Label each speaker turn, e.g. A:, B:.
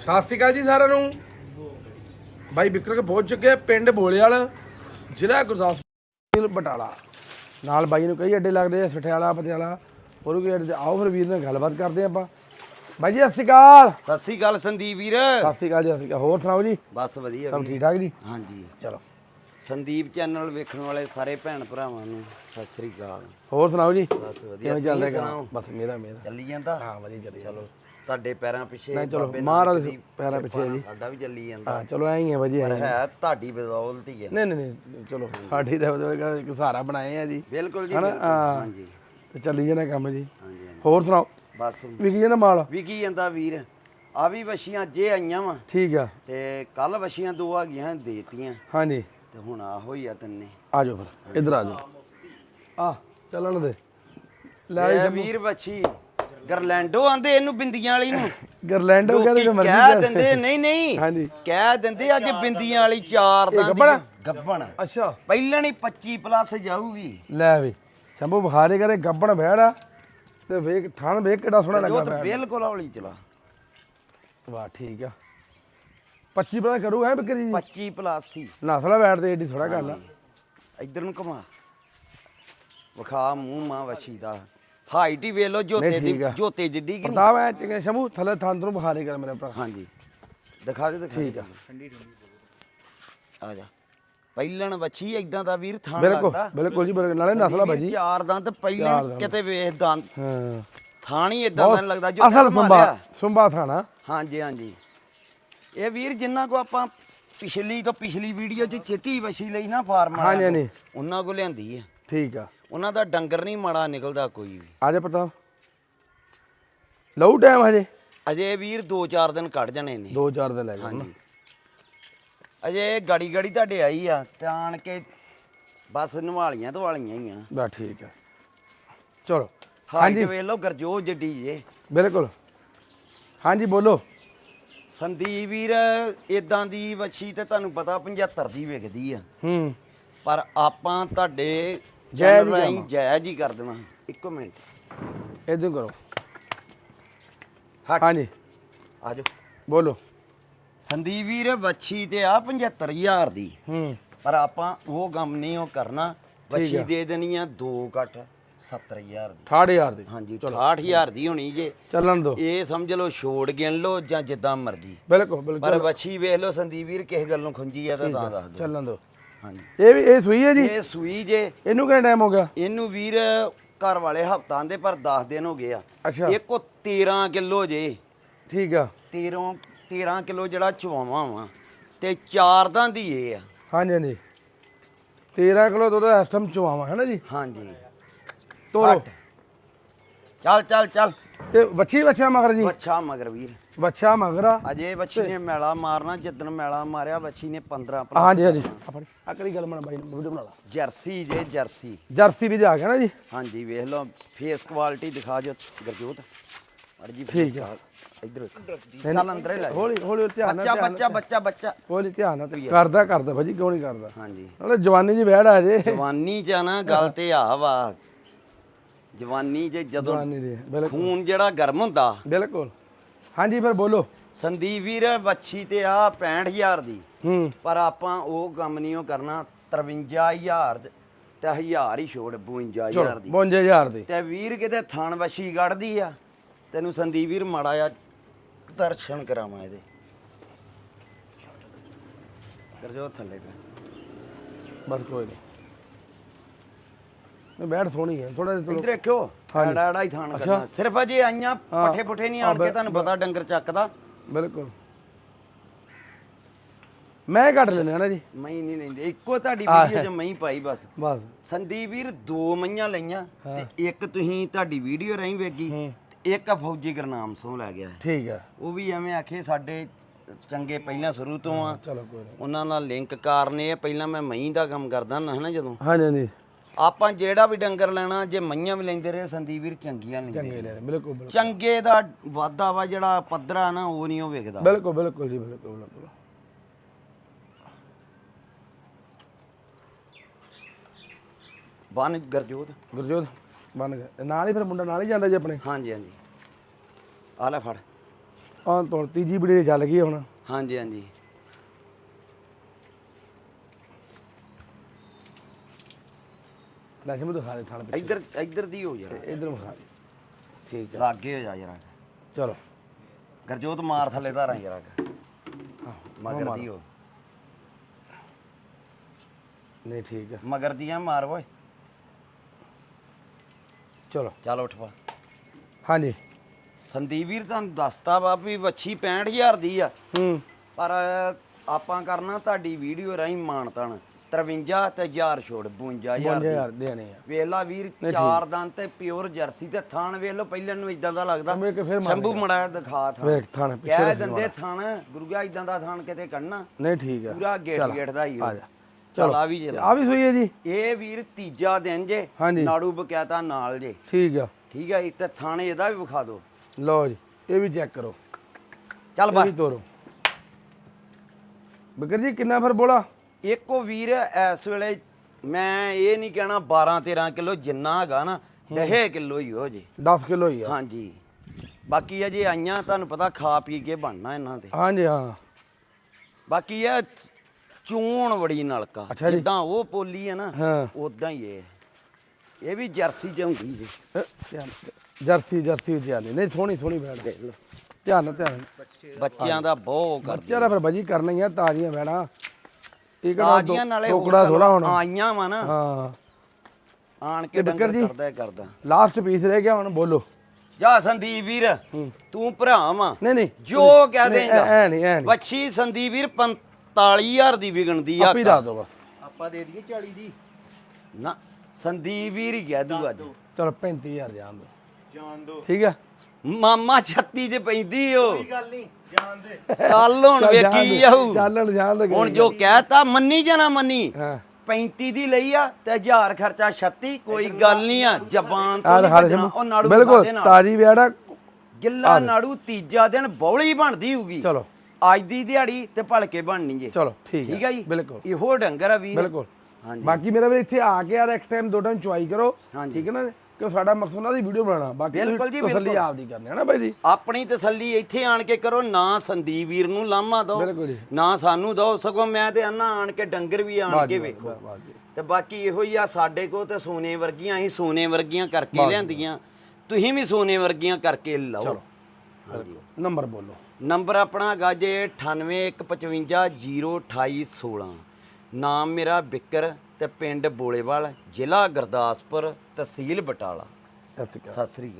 A: ਸਤਿ ਸ਼੍ਰੀ ਅਕਾਲ ਜੀ ਸਾਰਿਆਂ ਨੂੰ। ਬਾਈ ਵਿਕਰ ਕੇ ਪਹੁੰਚ ਚੁੱਕੇ ਪਿੰਡ ਬੋਲੇਵਾਲ ਜ਼ਿਲ੍ਹਾ ਗੁਰਦਾਸਪੁਰ ਬਟਾਲਾ। ਨਾਲ ਬਾਈ ਨੂੰ ਕਈ ਅੱਡੇ ਲੱਗਦੇ ਆ ਸਠਿਆਲਾ ਪਟਿਆਲਾ। ਹੋਰ ਵੀ ਅੱਡੇ ਆਓ ਫਿਰ ਵੀਰ ਨਾਲ ਗੱਲਬਾਤ ਕਰਦੇ ਆਪਾਂ। ਬਾਈ ਜੀ ਸਤਿ ਸ਼੍ਰੀ ਅਕਾਲ।
B: ਸਤਿ ਸ੍ਰੀ ਅਕਾਲ ਸੰਦੀਪ ਵੀਰ।
A: ਸਤਿ ਸ਼੍ਰੀ ਅਕਾਲ ਜੀ ਸਤਿ ਸ਼੍ਰੀ ਅਕਾਲ। ਹੋਰ ਸੁਣਾਓ ਜੀ?
B: ਬਸ ਵਧੀਆ
A: ਸਭ। ਠੀਕ ਠਾਕ ਜੀ?
B: ਹਾਂਜੀ।
A: ਚਲੋ।
B: ਸੰਦੀਪ ਚੈਨਲ ਵੇਖਣ ਵਾਲੇ ਸਾਰੇ ਭੈਣ ਭਰਾਵਾਂ ਨੂੰ ਸਤਿ ਸ੍ਰੀ ਅਕਾਲ।
A: ਹੋਰ ਸੁਣਾਓ ਜੀ?
B: ਬਸ ਵਧੀਆ।
A: ਕਿਵੇਂ ਚੱਲ
B: ਤੁਸੀਂ
A: ਰਿਹਾ
B: ਸੁਣਾਓ?
A: ਕੰਮ ਬਸ ਮੇਰਾ ਮੇਰਾ।
B: ਚੱਲੀ ਜਾਂਦਾ?
A: ਹਾਂ ਵਧੀਆ ਚੱਲੀ
B: ਚਲੋ। ਤੁਹਾਡੇ ਪੈਰਾਂ ਪਿੱਛੇ
A: ਨਹੀਂ, ਚਲੋ,
B: ਬਾਬੇ
A: ਮਹਾਰਾਜ
B: ਨਾਨਕ ਦੀ
A: ਪੈਰਾਂ ਪਿੱਛੇ
B: ਕਿਰਪਾ
A: ਜੀ।
B: ਸਾਡਾ ਵੀ ਚੱਲੀ ਜਾਂਦਾ।
A: ਹਾਂ ਚਲੋ ਐਂ ਹੀ ਹੈ ਵਧੀਆ
B: ਪਰ ਹੈ ਤੁਹਾਡੀ ਬਦੌਲਤ ਹੀ ਹੈ।
A: ਨਹੀਂ ਨਹੀਂ ਨਹੀਂ ਚਲੋ ਸਾਡੀ ਤਾਂ ਉਹਦਾ ਇੱਕ ਸਹਾਰਾ ਬਣਾਏ ਆ ਜੀ।
B: ਬਿਲਕੁਲ ਜੀ
A: ਹਨਾ?
B: ਬਿਲਕੁਲ।
A: ਹਾਂ।
B: ਹਾਂਜੀ।
A: ਤੇ ਚੱਲੀ ਜਾਣਾ ਕੰਮ ਜੀ।
B: ਹਾਂਜੀ ਹਾਂਜੀ।
A: ਹੋਰ ਸੁਣਾਓ?
B: ਬਸ।
A: ਵਿਕੀ ਜਾਣਾ ਮਾਲ?
B: ਵਿਕੀ ਜਾਂਦਾ ਵੀਰ। ਆ ਵੀ ਵਸ਼ੀਆਂ ਜੇ ਆਈਆਂ ਵਾ।
A: ਠੀਕ ਆ।
B: ਤੇ ਕੱਲ ਵਸ਼ੀਆਂ ਦੋ ਆ ਗਈਆਂ ਦੇਤੀਆਂ।
A: ਹਾਂਜੀ।
B: ਤੇ ਹੁਣ ਆ ਹੋਈ ਆ ਤਿੰਨੇ।
A: ਆ ਜਾਓ ਫਿਰ ਇੱਧਰ ਆ ਜਾਓ। ਆ ਚੱਲਣ ਦੇ। ਲੈ
B: ਲੈ ਵੀਰ ਵਛੀ ਗਰਲੈਂਡੋ ਆਂਦੇ ਇਹਨੂੰ ਬਿੰਦੀਆਂ ਵਾਲੀ ਨੂੰ।
A: ਗਰਲੈਂਡੋ ਕਹਿੰਦੇ ਜੋ ਮਰਜ਼ੀ
B: ਕਹਿ। ਦਿੰਦੇ ਨਹੀਂ ਨਹੀਂ।
A: ਹਾਂਜੀ।
B: ਕਹਿ ਦਿੰਦੇ ਅੱਜ ਬਿੰਦੀਆਂ ਵਾਲੀ ਚਾਰ ਦਾ
A: ਗੱਭਣ?
B: ਗੱਬਣ?
A: ਅੱਛਾ।
B: ਪਹਿਲਾਂ ਹੀ 25 ਪਲੱਸ ਜਾਊਗੀ।
A: ਲੈ ਵੀ ਸ਼ੰਭੂ ਬੁਖਾਰੇ ਕਰੇ ਗੱਬਣ ਬਹਿੜਾ ਤੇ ਵੇਖ ਥਣ ਵੇਖ ਕਿੱਡਾ ਸੋਹਣਾ
B: ਜੋ
A: ਲੱਗਾ
B: ਤਾਂ
A: ਪਿਆ
B: ਬਿਲਕੁਲ ਹੌਲੀ ਚਲਾ।
A: ਵਾਹ ਠੀਕ ਆ। 25 ਪਤਾ ਕਰੂ ਹੈ ਬੱਕਰੀ ਜੀ?
B: 25 ਪਲੱਸ ਹੀ।
A: ਨਸਲਾ ਬੈਠਦੇ ਏਡੀ ਥੋੜਾ ਗੱਲ ਆ।
B: ਇੱਧਰ ਨੂੰ ਘੁਮਾ। ਵਿਖਾ ਮੂੰਹ ਮਾਂ ਵਛੀ ਦਾ। ਹਾਈਟ ਹੀ ਵੇਖ ਲਓ ਜੋਤੇ ਦੀ
A: ਠੀਕ ਆ।
B: ਜੋਤੇ ਜਿੱਡੀ ਕਿ ਨਹੀਂ?
A: ਪ੍ਰਤਾਪ ਐ ਚੰਗੇ ਸ਼ੰਭੂ ਥੱਲੇ ਥਣ ਨੂੰ ਬੁਖਾਰੇ ਕਰ ਮੇਰੇ ਭਰਾ।
B: ਹਾਂਜੀ। ਦਿਖਾ ਦੇ ਦਿਖਾ
A: ਠੀਕ ਆ।
B: ਆ ਜਾ। ਪਹਿਲਣ ਵਛੀ ਇਦਾਂ ਦਾ ਵੀਰ ਥਾਂ
A: ਬਿਲਕੁਲ
B: ਲੱਗਦਾ।
A: ਬਿਲਕੁਲ ਜੀ ਬਿਲਕੁਲ। ਨਾਲੇ ਨਸਲਾ
B: ਵੀਰ
A: ਭਾਜੀ।
B: ਚਾਰ ਦੰਦ
A: ਚਾਰ
B: ਪਹਿਲਾਂ
A: ਦੰਦ।
B: ਕਿਤੇ ਵੇਖ ਦੰਦ।
A: ਹਾਂ।
B: ਥਾਣ ਹੀ ਇਦਾਂ ਦਾ ਲੱਗਦਾ ਜੋ
A: ਅਸਲ
B: ਘੁਮਾ
A: ਸੁੰਬਾ
B: ਲਿਆ।
A: ਸੁੰਬਾ ਥਾਣਾ।
B: ਹਾਂਜੀ ਹਾਂਜੀ। ਇਹ ਵੀਰ ਜਿੰਨਾ ਕੋ ਆਪਾਂ ਪਿਛਲੀ ਤੋਂ ਪਿਛਲੀ ਵੀਡੀਓ 'ਚ ਚਿੱਟੀ ਵਛੀ ਲਈ ਨਾ ਫਾਰਮ
A: ਹਾਂਜੀ, ਹਾਂਜੀ।
B: ਉਹਨਾਂ ਕੋ ਲਿਆਂਦੀ ਹੈ
A: ਠੀਕ ਆ।
B: ਉਹਨਾਂ ਦਾ ਡੰਗਰ ਨਹੀਂ ਮਾੜਾ ਨਿਕਲਦਾ ਕੋਈ ਵੀ।
A: ਆ ਜਾ ਪ੍ਰਤਾਪ। ਲਊ ਟਾਈਮ ਹਜੇ।
B: ਅਜੇ ਵੀਰ 2-4 ਦਿਨ ਕੱਢ ਜਾਣੇ ਨੇ।
A: ਦੋ ਚਾਰ ਦੇ ਲੈ ਜਾ
B: ਹਾਂਜੀ। ਅਜੇ ਗਾੜੀ ਗਾੜੀ ਤੁਹਾਡੇ ਆਈ ਆ ਤੇ ਆਣ ਕੇ ਬਸ ਨਵਾਲੀਆਂ ਧਵਾਲੀਆਂ ਹੀ ਆ।
A: ਬਾ ਠੀਕ ਆ। ਚਲੋ।
B: ਹਾਈਟ ਵੇਖ ਲਓ ਗਰਜੋ ਜੱਡੀ ਜੇ।
A: ਬਿਲਕੁਲ। ਹਾਂਜੀ ਬੋਲੋ।
B: ਸੰਦੀਪ ਵੀਰ ਇਦਾਂ ਦੀ ਵੱਛੀ ਤੇ ਤੁਹਾਨੂੰ ਪਤਾ 75 ਦੀ ਵਿਕਦੀ ਆ।
A: ਹੂੰ।
B: ਪਰ ਆਪਾਂ ਤੁਹਾਡੇ
A: ਹੀ
B: ਰਾਹੀਂ
A: ਜਾਵਾਂ।
B: ਜਾਇਜ਼ ਹੀ ਕਰ ਦੇਣਾ ਇੱਕ ਮਿੰਟ।
A: ਇਦਾਂ ਕਰੋ।
B: ਹਟ।
A: ਹਾਂਜੀ।
B: ਆ ਜਾਓ।
A: ਬੋਲੋ।
B: ਸੰਦੀਪ ਵੀਰ ਵੱਛੀ ਤੇ ਆ 75000 ਦੀ।
A: ਹੂੰ।
B: ਪਰ ਆਪਾਂ ਉਹ ਗਮ ਨਹੀਂ ਉਹ ਕਰਨਾ। ਵੱਛੀ। ਦੇ ਦੇਣੀ ਆ 2 ਕੱਟ 70000 ਦੀ।
A: 68000 ਦੀ।
B: ਹਾਂਜੀ 68000 ਦੀ ਹੋਣੀ ਜੇ।
A: ਚੱਲਣ ਦੋ।
B: ਇਹ ਸਮਝ ਲਓ ਛੋੜ ਗਿਣ ਲਓ ਜਾਂ ਜਿੱਦਾਂ ਮਰਜ਼ੀ।
A: ਬਿਲਕੁਲ ਬਿਲਕੁਲ।
B: ਪਰ ਵੱਛੀ ਵੇਖ ਲਓ ਸੰਦੀਪ ਵੀਰ ਕਿਸੇ ਗੱਲ ਨੂੰ ਖੁੰਜੀ ਆ ਤਾਂ ਤਾਂ ਦੱਸ ਦਿਓ।
A: ਚੱਲਣ ਦੋ।
B: ਹਾਂਜੀ।
A: ਇਹ ਵੀ ਇਹ ਸੂਈ ਹੈ ਜੀ?
B: ਇਹ ਸੂਈ ਜੇ।
A: ਇਹਨੂੰ ਕਿੰਨਾ ਟਾਈਮ ਹੋ ਗਿਆ?
B: ਇਹਨੂੰ ਵੀਰ ਘਰ ਵਾਲੇ ਹਫਤਾਂ ਦੇ ਪਰ 10 ਦਿਨ ਹੋ ਗਏ ਆ।
A: ਅੱਛਾ।
B: ਇੱਕੋ 13 ਕਿਲੋ ਜੇ।
A: ਠੀਕ ਆ।
B: 13 13 ਕਿਲੋ ਜਿਹੜਾ ਚਵਾਵਾਂ ਵਾ। ਤੇ ਚਾਰ ਦਾ ਦੀ ਇਹ ਆ।
A: ਹਾਂਜੀ ਹਾਂਜੀ। 13 ਕਿਲੋ ਦੁੱਧ ਇਸ ਟਾਈਮ ਚਵਾਵਾ ਹੈ ਨਾ ਜੀ?
B: ਹਾਂਜੀ।
A: ਤੋਰੋ।
B: ਚੱਲ ਚੱਲ ਚੱਲ।
A: ਤੇ ਵੱਛੀ ਵੱਛਾ ਮਗਰ ਜੀ?
B: ਬੱਚਾ ਮਗਰ ਵੀਰ।
A: ਵੱਛਾ ਮਗਰਾ
B: ਅਜੇ ਬੱਚੀ ਨੇ ਮੈਲਾ ਮਾਰਨਾ ਜਿੱਦਣ ਮੈਲਾ ਮਾਰਿਆ ਬੱਚੀ ਨੇ 15 plus
A: ਹਾਂਜੀ ਹਾਂਜੀ। ਆ ਕਿਹੜੀ ਗੱਲ ਬਣਾ ਬਾਈ ਵੀਡੀਓ ਬਣਾ ਲਾ।
B: ਜਰਸੀ ਜੇ ਜਰਸੀ।
A: ਜਰਸੀ ਵੀ ਜਾ ਗਿਆ ਨਾ ਜੀ।
B: ਹਾਂਜੀ ਵੇਖ ਲਓ ਫੇਸ ਕੁਆਲਿਟੀ ਦਿਖਾ ਜੋ ਗਰਜੋਤ। ਅੜ ਜੀ
A: ਠੀਕ ਆ।
B: ਇੱਧਰ। ਚੱਲ ਅੰਦਰ ਲੈ।
A: ਹੌਲੀ ਹੌਲੀ ਧਿਆਨ ਨਾਲ
B: ਬੱਚਾ ਬੱਚਾ ਬੱਚਾ ਬੱਚਾ।
A: ਹੌਲੀ ਧਿਆਨ ਨਾਲ ਕਰਦਾ ਕਰਦਾ ਭਾਜੀ ਕਿਉਂ ਨਹੀਂ ਕਰਦਾ।
B: ਹਾਂਜੀ।
A: ਨਾਲੇ ਜਵਾਨੀ ਜੀ ਵਹਿੜ ਆ ਜੇ।
B: ਜਵਾਨੀ ਚ ਨਾ ਗੱਲ ਤੇ ਆ ਵਾ। ਜਵਾਨੀ ਜੇ ਜਦੋਂ
A: ਜਵਾਨੀ ਦੀ ਬਿਲਕੁਲ।
B: ਖੂਨ ਜਿਹੜਾ ਗਰਮ ਹੁੰਦਾ।
A: ਬਿਲਕੁਲ। ਹਾਂਜੀ ਫਿਰ ਬੋਲੋ।
B: ਸੰਦੀਪ ਵੀਰ ਵੱਛੀ ਤੇ ਆ 65000 ਦੀ।
A: ਹੂੰ।
B: ਪਰ ਆਪਾਂ ਉਹ ਕੰਮ ਨਹੀਂ ਉਹ ਕਰਨਾ 53000 ਤੇ 1000 ਹੀ ਛੋੜ 52000
A: ਚਲੋ
B: ਦੀ।
A: 52000 ਦੀ।
B: ਤੇ ਵੀਰ ਕਿਤੇ ਥਣ ਵੱਛੀ ਕੱਢਦੀ ਆ। ਤੈਨੂੰ ਸੰਦੀਪ ਵੀਰ ਮਾੜਾ ਆ ਦਰਸ਼ਨ ਕਰਾਵਾਂ ਇਹਦੇ। ਕਰਜੋ ਥੱਲੇ ਪੈ।
A: ਬਸ ਕੋਈ ਨਹੀਂ ਬੈਠ ਸੋਹਣੀ ਹੈ ਥੋੜਾ ਜਿਹਾ
B: ਇੱਧਰ ਦੇਖਿਓ ਐੜਾ ਐੜਾ ਹੀ ਥਾਣ ਕਰਨਾ। ਸਿਰਫ ਅਜੇ ਆਈਆਂ ਪੱਠੇ ਪੁੱਠੇ ਨਹੀਂ ਆਣ ਕੇ ਤੁਹਾਨੂੰ ਪਤਾ ਡੰਗਰ ਚੱਕਦਾ।
A: ਬਿਲਕੁਲ। ਮੈਂ ਕੱਟ ਲੈਣਾ ਨਾ ਜੀ।
B: ਮੈਂ ਨਹੀਂ ਲੈਂਦੇ ਇੱਕੋ ਤੁਹਾਡੀ ਵੀਡੀਓ 'ਚ ਮੈਂ ਹੀ ਪਾਈ ਬਸ।
A: ਬਸ।
B: ਸੰਦੀਪ ਵੀਰ ਦੋ ਮਈਆਂ ਲਈਆਂ ਤੇ ਇੱਕ ਤੁਸੀਂ ਤੁਹਾਡੀ ਵੀਡੀਓ ਰਾਹੀਂ ਵੇਗੀ ਇੱਕ ਫੌਜੀ ਗਰਨਾਮ ਸੋਹ ਲੈ ਗਿਆ।
A: ਠੀਕ ਹੈ
B: ਉਹ ਵੀ ਐਵੇਂ ਆਖੇ ਸਾਡੇ ਚੰਗੇ ਪਹਿਲਾਂ ਸ਼ੁਰੂ ਤੋਂ ਆ।
A: ਚਲੋ ਕੋਈ ਨਹੀਂ
B: ਉਹਨਾਂ ਨਾਲ ਲਿੰਕ ਕਾਰਨ ਇਹ ਪਹਿਲਾਂ ਮੈਂ ਮਹੀਂ ਦਾ ਕੰਮ ਕਰਦਾ ਨਾ ਹਨਾ ਜਦੋਂ।
A: ਹਾਂਜੀ ਹਾਂਜੀ।
B: ਆਪਾਂ ਜਿਹੜਾ ਵੀ ਡੰਗਰ ਲੈਣਾ ਜੇ ਮਈਆਂ ਵੀ ਲੈਂਦੇ ਰਹੇ ਸੰਦੀਪ ਵੀਰ ਚੰਗੀਆਂ ਲੈਂਦੇ
A: ਚੰਗੇ ਲੈ ਬਿਲਕੁਲ ਬਿਲਕੁਲ।
B: ਚੰਗੇ ਦਾ ਵਾਧਾ ਵਾ ਜਿਹੜਾ ਪੱਧਰਾ ਨਾ ਉਹ ਨਹੀਂ ਉਹ ਵੇਖਦਾ।
A: ਬਿਲਕੁਲ ਬਿਲਕੁਲ ਜੀ ਬਿਲਕੁਲ ਬਿਲਕੁਲ।
B: ਬਨ ਗਰਜੋਤ।
A: ਆਹ ਤੋਂ ਤੀਜੀ ਵੀਡੀਓ ਚੱਲ ਗਈ ਹੁਣ।
B: ਹਾਂਜੀ ਹਾਂਜੀ।
A: ਲੈ ਸ਼ਮੂ ਦਿਖਾ ਦੇ ਥਾਲ ਪਿੱਛੇ।
B: ਇੱਧਰ ਇੱਧਰ ਦੀ ਹੋ ਜਰਾ।
A: ਇਧਰ ਵਿਖਾ ਦੇ। ਠੀਕ ਹੈ।
B: ਲਾਗੇ ਹੋ ਜਾ ਜਰਾ।
A: ਚਲੋ।
B: ਗਰਜੋਤ ਮਾਰ ਥੱਲੇ ਧਾਰਾਂ ਜਰਾ
A: ਹਾਂ
B: ਮਗਰ ਦੀ ਹੋ।
A: ਨਹੀਂ ਠੀਕ ਹੈ।
B: ਮਗਰ ਦੀ ਆ ਮਾਰ ਓਏ।
A: ਚਲੋ।
B: ਚੱਲ ਉੱਠ ਪਾ।
A: ਹਾਂਜੀ।
B: ਸੰਦੀਪ ਵੀਰ ਤੁਹਾਨੂੰ ਦੱਸਤਾ ਵਾ ਵੀ ਵੱਛੀ 65000 ਦੀ ਆ।
A: ਹੂੰ।
B: ਪਰ ਆਪਾਂ ਕਰਨਾ ਤੁਹਾਡੀ ਵੀਡੀਓ ਰਾਹੀਂ ਮਾਨਤਨ। 53 ਤੇ 1000 ਛੋੜ 52000 ਦੀ।
A: 5000 ਦੇਣੇ ਆ।
B: ਵੇਲਾ ਵੀਰ ਚਾਰ ਦੰਦ ਤੇ ਪਿਓਰ ਜਰਸੀ ਤੇ ਥਾਣ ਵੇਖ ਲਓ ਪਹਿਲਾਂ ਨੂੰ ਇਦਾਂ ਦਾ ਲੱਗਦਾ। ਸ਼ੰਭੂ ਮੜਾ ਦਿਖਾ ਥਾਣ।
A: ਵੇਖ ਥਾਣੇ ਪਿੱਛੇ
B: ਦਿੰਦੇ ਥਾਣ ਗੁਰੂਆ ਇਦਾਂ ਦਾ ਥਾਣ ਕਿਤੇ ਕੱਢਣਾ।
A: ਨਹੀਂ ਠੀਕ ਹੈ
B: ਪੂਰਾ ਗੇਟ ਗੇਟ ਦਾ ਹੀ
A: ਆ। ਜਾ।
B: ਚਲ ਆ ਵੀ ਚਲਾ
A: ਆ ਵੀ ਸੋਈ ਹੈ ਜੀ।
B: ਇਹ ਵੀਰ ਤੀਜਾ ਦਿਨ ਜੇ ਨਾੜੂ ਬਕਿਆਤਾ ਨਾਲ ਜੇ।
A: ਠੀਕ ਆ।
B: ਠੀਕ ਜੀ ਤੇ ਥਾਣੇ ਇਹਦਾ ਵੀ ਵਿਖਾ ਦਿਓ।
A: ਲਓ ਜੀ ਇਹ ਵੀ ਚੈੱਕ ਕਰੋ।
B: ਚੱਲ
A: ਇਹ
B: ਬਾ
A: ਵੀ ਤੋਰੋ। ਬਕਰ ਜੀ ਕਿੰਨਾ ਫਿਰ ਬੋਲਾ?
B: ਇੱਕੋ ਵੀਰ ਇਸ ਵੇਲੇ ਮੈਂ ਇਹ ਨਹੀਂ ਕਹਿਣਾ 12 13 ਕਿਲੋ ਜਿੰਨਾ ਹੈਗਾ ਨਾ 10 ਕਿਲੋ ਹੀ ਹੋ ਜੇ।
A: 10 ਕਿਲੋ ਹੀ ਆ।
B: ਹਾਂਜੀ। ਬਾਕੀ ਅਜੇ ਆਈਆਂ ਤੁਹਾਨੂੰ ਪਤਾ ਖਾ ਪੀ ਕੇ ਬਣਨਾ ਇਹਨਾਂ ਤੇ।
A: ਹਾਂਜੀ ਹਾਂ।
B: ਬਾਕੀ ਇਹ ਚੂਣ ਬੜੀ ਨਲਕਾ
A: ਅੱਛਾ ਜੀ।
B: ਜਿੱਦਾਂ ਉਹ ਪੋਲੀ ਹੈ ਨਾ
A: ਹਾਂ।
B: ਉਦਾਂ ਹੀ ਇਹ। ਇਹ ਵੀ ਜਰਸੀ ਚ ਹੁੰਦੀ ਜੀ।
A: ਧਿਆਨ। ਜਰਸੀ ਜਰਸੀ ਵਿੱਚ ਆਲੀ ਨਹੀਂ ਸੋਹਣੀ ਸੋਹਣੀ ਬੈਠ
B: ਦੇਖ ਲਓ।
A: ਧਿਆਨ ਨਾਲ ਧਿਆਨ ਨਾਲ।
B: ਬੱਚਿਆਂ ਦਾ ਬਹੁਤ ਕਰਦੀ
A: ਬੱਚਿਆਂ ਦਾ ਫਿਰ ਬਾਜੀ ਕਰਨਾ ਹੀ ਆ ਤਾਜ਼ੀਆਂ ਬੈਣਾ ਇਹ ਕਿਹੜਾ
B: ਤਾਜ਼ੀਆਂ ਨਾਲੇ
A: ਟੋਕੜਾ ਥੋੜਾ ਹੁਣ।
B: ਆਈਆਂ ਵਾ ਨਾ।
A: ਹਾਂ।
B: ਆਣ ਕੇ ਡੰਗਰ? ਕਰਦਾ ਹੀ ਕਰਦਾ।
A: ਲਾਸਟ ਪੀਸ ਰਹਿ ਗਿਆ ਹੁਣ ਬੋਲੋ।
B: ਜਾ ਸੰਦੀਪ ਵੀਰ। ਤੂੰ ਭਰਾ ਵਾ।
A: ਨਹੀਂ ਨਹੀਂ।
B: ਜੋ ਕਹਿ ਦੇਂਗਾ
A: ਐ ਨਹੀਂ ਐ ਨਹੀਂ।
B: ਵੱਛੀ ਸੰਦੀਪ ਵੀਰ 45000 ਦੀ ਵਿਕਣਦੀ ਆ
A: ਆਪੀ ਦੱਸ ਦੋ ਬਸ।
C: ਆਪਾਂ ਦੇ ਦਈਏ 40 ਦੀ।
B: ਨਾ ਸੰਦੀਪ ਵੀਰ ਹੀ ਕਹਿ ਦੂ ਅੱਜ।
A: ਚਲੋ 35000 ਜਾਣ ਦੋ।
C: ਜਾਣ ਦੋ।
A: ਠੀਕ ਆ?
B: ਮਾਮਾ 36 ਚ ਪੈਂਦੀ ਓ।
C: ਕੋਈ ਗੱਲ ਨਹੀਂ। ਦੇ
B: ਚੱਲ ਹੁਣ ਵੇਖੀ
A: ਦੇ,
B: ਜਾਊ।
A: ਚੱਲਣ ਜਾਣ ਦੇ
B: ਹੁਣ ਜੋ ਕਹਿਤਾ ਮੰਨੀ ਜਾਂ ਨਾ ਮੰਨੀ।
A: ਹਾਂ।
B: 35 ਦੀ ਲਈ ਆ ਤੇ 1000 ਖਰਚਾ 36 ਕੋਈ ਗੱਲ ਨਹੀਂ ਆ। ਜ਼ਬਾਨ ਤੋਂ
A: ਆਹ
B: ਨਹੀਂ ਉਹ ਨਾੜੂ
A: ਬਿਲਕੁਲ
B: ਦੇ ਨਾਲ।
A: ਤਾਜੀ ਵਿਆੜਾ
B: ਗਿੱਲਾ ਨਾੜੂ ਤੀਜਾ ਦਿਨ ਬੌਲੀ ਬਣਦੀ ਹੋਊਗੀ।
A: ਚਲੋ।
B: ਅੱਜ ਦੀ ਦਿਹਾੜੀ ਤੇ ਭਲਕੇ ਬਣਨੀ ਜੇ।
A: ਚਲੋ ਠੀਕ
B: ਠੀਕ ਆ। ਜੀ?
A: ਬਿਲਕੁਲ।
B: ਇਹੋ ਡੰਗਰ ਆ ਵੀਰ।
A: ਬਿਲਕੁਲ।
B: ਹਾਂਜੀ।
A: ਬਾਕੀ ਮੇਰਾ ਵੀ ਇੱਥੇ ਆ ਕੇ ਯਾਰ ਇੱਕ ਟਾਈਮ ਦੋ ਟਾਈਮ ਚੁਆਈ ਕਰੋ।
B: ਹਾਂਜੀ।
A: ਠੀਕ ਹੈ ਨਾ ਕਿ ਸਾਡਾ ਮਕਸਦ ਉਹਨਾਂ ਦੀ ਵੀਡੀਓ ਬਣਾਉਣਾ ਬਾਕੀ
B: ਬਿਲਕੁਲ ਜੀ,
A: ਤਸੱਲੀ
B: ਬਿਲਕੁਲ।
A: ਆਪਦੀ ਕਰਨੀ ਹੈ ਨਾ ਬਾਈ ਜੀ?
B: ਆਪਣੀ ਤਸੱਲੀ ਇੱਥੇ ਆਣ ਕੇ ਕਰੋ ਨਾ ਸੰਦੀਪ ਵੀਰ ਨੂੰ ਲਾਮਾ ਦਿਓ
A: ਬਿਲਕੁਲ ਜੀ।
B: ਨਾ ਸਾਨੂੰ ਦਿਓ ਸਗੋਂ ਮੈਂ ਤੇ ਅੰਨਾ ਆਣ ਕੇ ਡੰਗਰ ਵੀ ਆਣ ਕੇ ਵੇਖੋ।
A: ਜੀ।
B: ਤੇ ਬਾਕੀ ਇਹੋ ਹੀ ਆ ਸਾਡੇ ਕੋਲ ਤੇ ਸੋਨੇ ਵਰਗੀਆਂ ਅਸੀਂ ਸੋਨੇ ਵਰਗੀਆਂ ਕਰਕੇ ਲਿਆਂਦੀਆਂ। ਤੁਸੀਂ ਵੀ ਸੋਨੇ ਵਰਗੀਆਂ ਕਰਕੇ ਲਓ। ਹਾਂਜੀ।
A: ਨੰਬਰ ਬੋਲੋ।
B: ਨੰਬਰ ਆਪਣਾ ਹੈਗਾ ਜੇ 9815022816 ਨਾਮ ਮੇਰਾ ਬਿੱਕਰ ਤੇ ਪਿੰਡ ਬੋਲੇਵਾਲ ਜ਼ਿਲ੍ਹਾ ਗੁਰਦਾਸਪੁਰ ਤਹਿਸੀਲ ਬਟਾਲਾ।
A: ਸਤਿ ਸ਼੍ਰੀ ਅਕਾਲ।
B: ਸਤਿ ਸ੍ਰੀ ਅਕਾਲ।